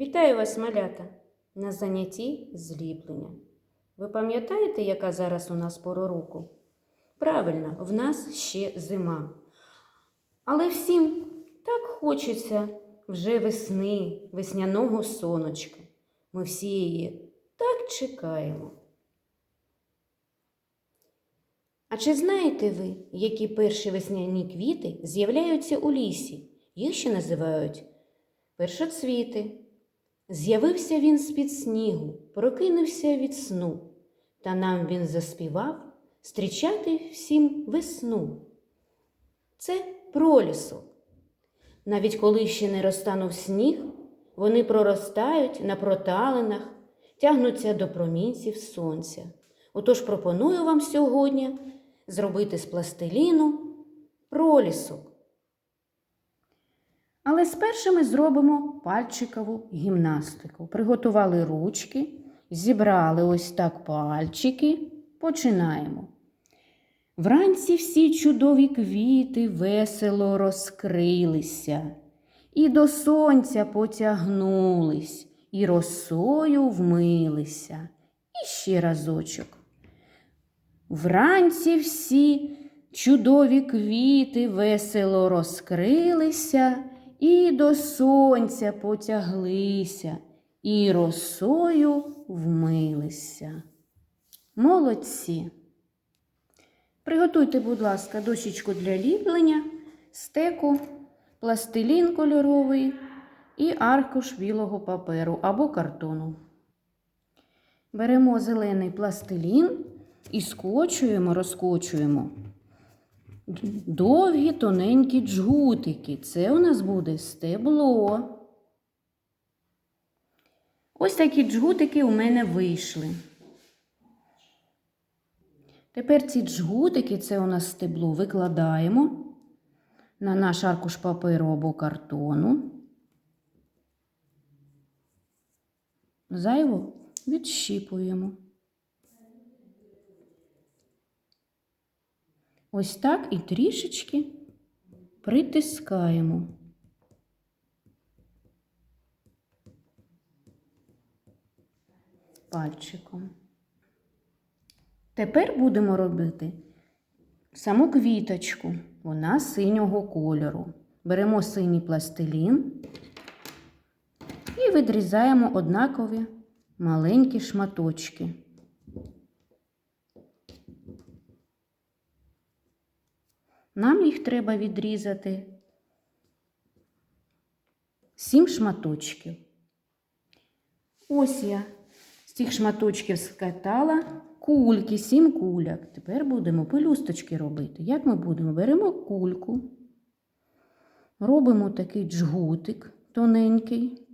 Вітаю вас, малята, на занятті зліплення. Ви пам'ятаєте, яка зараз у нас пора року? Правильно, в нас ще зима. Але всім так хочеться вже весни, весняного сонечка. Ми всі її так чекаємо. А чи знаєте ви, які перші весняні квіти з'являються у лісі? Їх ще називають першоцвіти. З'явився він з-під снігу, прокинувся від сну, та нам він заспівав зустрічати всім весну. Це пролісок. Навіть коли ще не розтанув сніг, вони проростають на проталинах, тягнуться до промінців сонця. Отож пропоную вам сьогодні зробити з пластиліну пролісок. Але спершу ми зробимо пальчикову гімнастику. Приготували ручки, зібрали ось так пальчики. Починаємо. Вранці всі чудові квіти весело розкрилися, і до сонця потягнулись, і росою вмилися. І ще разочок. Вранці всі чудові квіти весело розкрилися, і до сонця потяглися, і росою вмилися. Молодці. Приготуйте, будь ласка, дощечку для ліплення, стеку, пластилін кольоровий і аркуш білого паперу або картону. Беремо зелений пластилін і скочуємо, розкочуємо. Довгі тоненькі джгутики. Це у нас буде стебло. Ось такі джгутики у мене вийшли. Тепер ці джгутики, це у нас стебло, викладаємо на наш аркуш паперу або картону. Зайво відщіпуємо. Ось так і трішечки притискаємо. Пальчиком. Тепер будемо робити саму квіточку. Вона синього кольору. Беремо синій пластилін і відрізаємо однакові маленькі шматочки. Нам їх треба відрізати сім шматочків. Ось я з цих шматочків скатала кульки, сім куляк. Тепер будемо пелюсточки робити. Як ми будемо? Беремо кульку, робимо такий джгутик тоненький,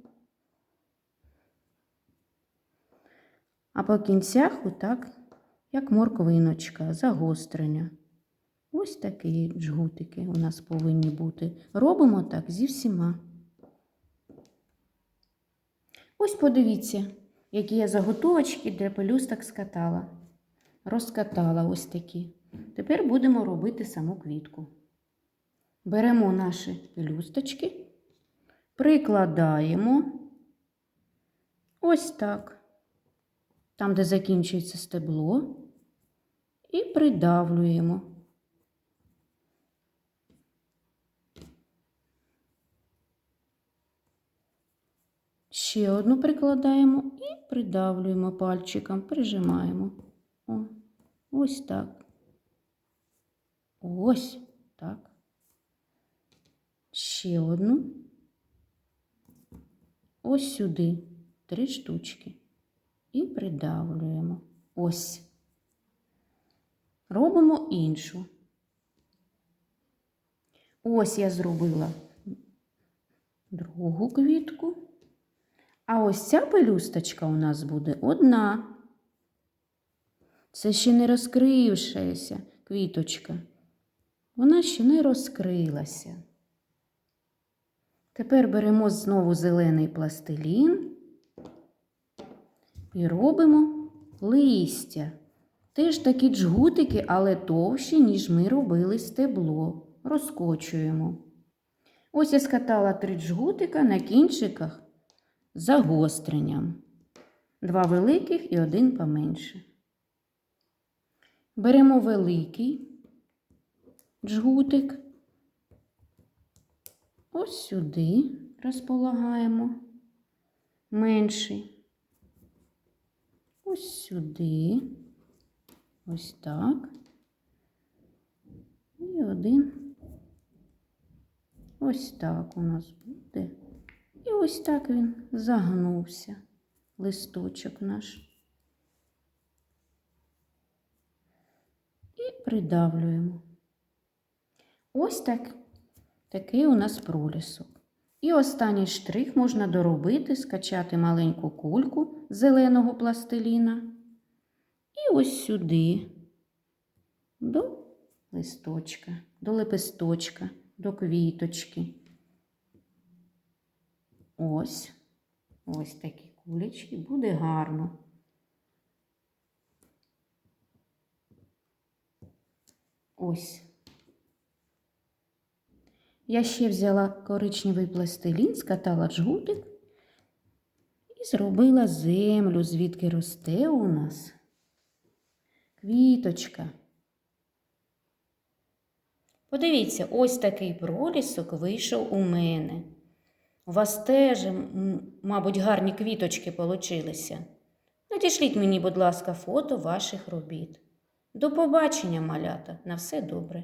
а по кінцях отак, як морквиночка, загострення. Ось такі джгутики у нас повинні бути. Робимо так зі всіма. Ось подивіться, які я заготовочки для пелюсток скатала. Розкатала ось такі. Тепер будемо робити саму квітку. Беремо наші пелюсточки, прикладаємо ось так, там, де закінчується стебло, і придавлюємо. Ще одну прикладаємо і придавлюємо пальчиком, прижимаємо. О, ось так. Ось так. Ще одну. Ось сюди три штучки. І придавлюємо. Ось. Робимо іншу. Ось я зробила другу квітку. А ось ця пелюсточка у нас буде одна. Це ще не розкрившаяся квіточка. Вона ще не розкрилася. Тепер беремо знову зелений пластилін і робимо листя. Теж такі джгутики, але товщі, ніж ми робили стебло. Розкочуємо. Ось я скатала три джгутика на кінчиках загостренням. Два великих і один поменше. Беремо великий джгутик. Ось сюди розполагаємо менший. Ось сюди. Ось так. І один. Ось так у нас буде. Ось так він загнувся, листочок наш. І придавлюємо. Ось так, такий у нас пролісок. І останній штрих можна доробити, скачати маленьку кульку зеленого пластиліна. І ось сюди, до листочка, до лепесточка, до квіточки. Ось, ось такі кулечки, буде гарно. Ось. Я ще взяла коричневий пластилін, скатала джгутик і зробила землю, звідки росте у нас квіточка. Подивіться, ось такий пролісок вийшов у мене. У вас теж, мабуть, гарні квіточки получилися. Надішліть мені, будь ласка, фото ваших робіт. До побачення, малята, на все добре.